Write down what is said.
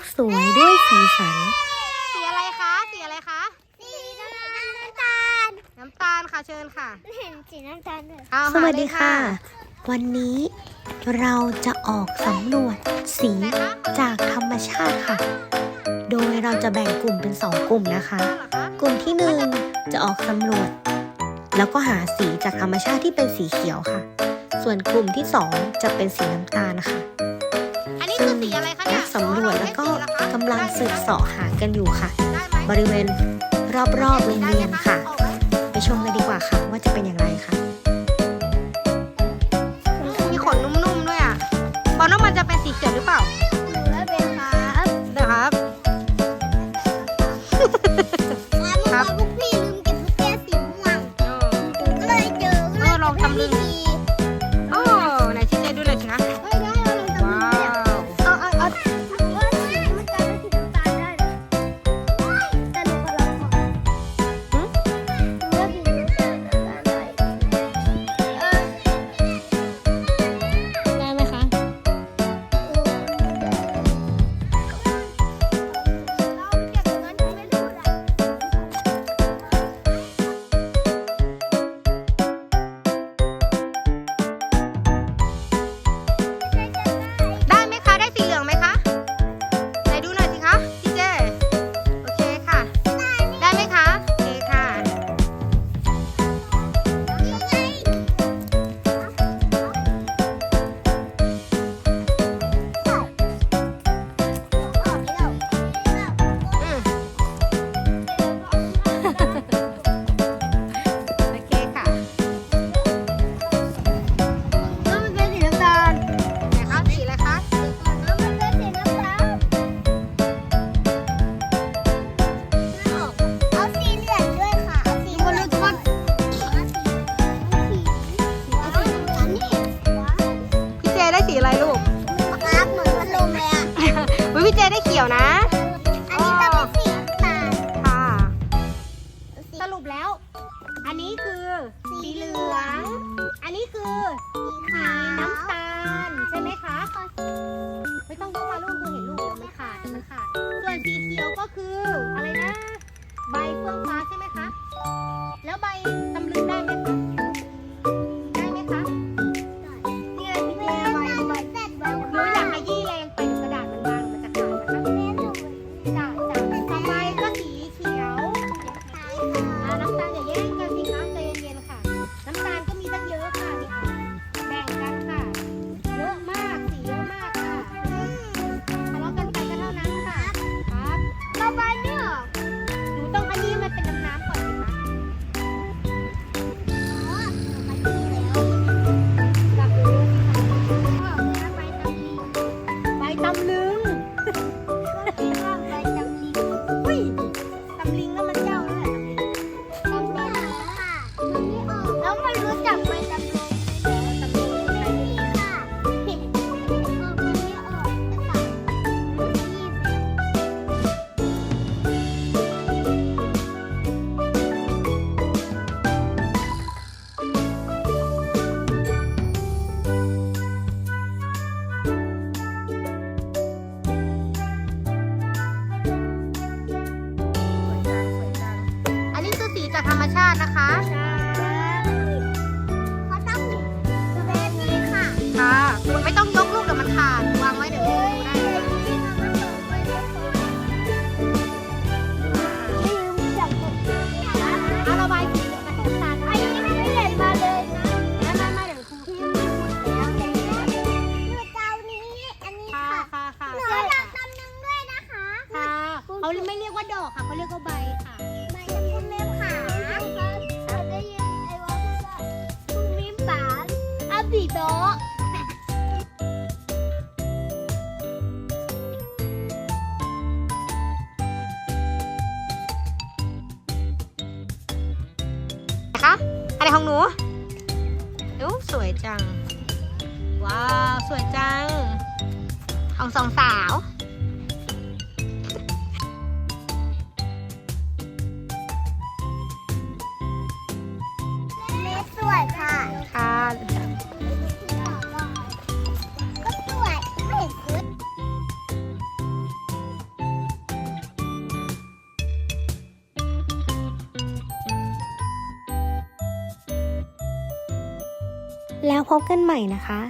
กสวยด้วยสีสัน สีอะไรคะ สีอะไรคะ สีน้ำตาล น้ำตาลค่ะเชิญค่ะ เห็นสีน้ำตาลเลยสวัสดีค่ะ วันนี้เราจะออกสำรวจสีจากธรรมชาติค่ะ โดยเราจะแบ่งกลุ่มเป็นสองกลุ่มนะคะ กลุ่มที่หนึ่งจะออกสำรวจ แล้วก็หาสีจากธรรมชาติที่เป็นสีเขียวค่ะ ส่วนกลุ่มที่สองจะเป็นสีน้ำตาลนะคะ หนึ่งรับสำรวจแล้วก็กำลังสืบเสาะหากันอยู่ค่ะ บริเวณรอบๆโรงเรียนค่ะ กี่ยวนะ 咱们。 อกค่ะเขาเรียกว่าใบค่ะ ใบคุณแม่ขาฉันได้ยินไอ้วาพูดว่าคุณมีปานอาบีโตคะอะไรของหนูดูสวยจัง ว้าว สวยจัง ของสองสาว วยค่ะค่ะก็สวยไม่เห็แล้วพบกันใหม่นะคะ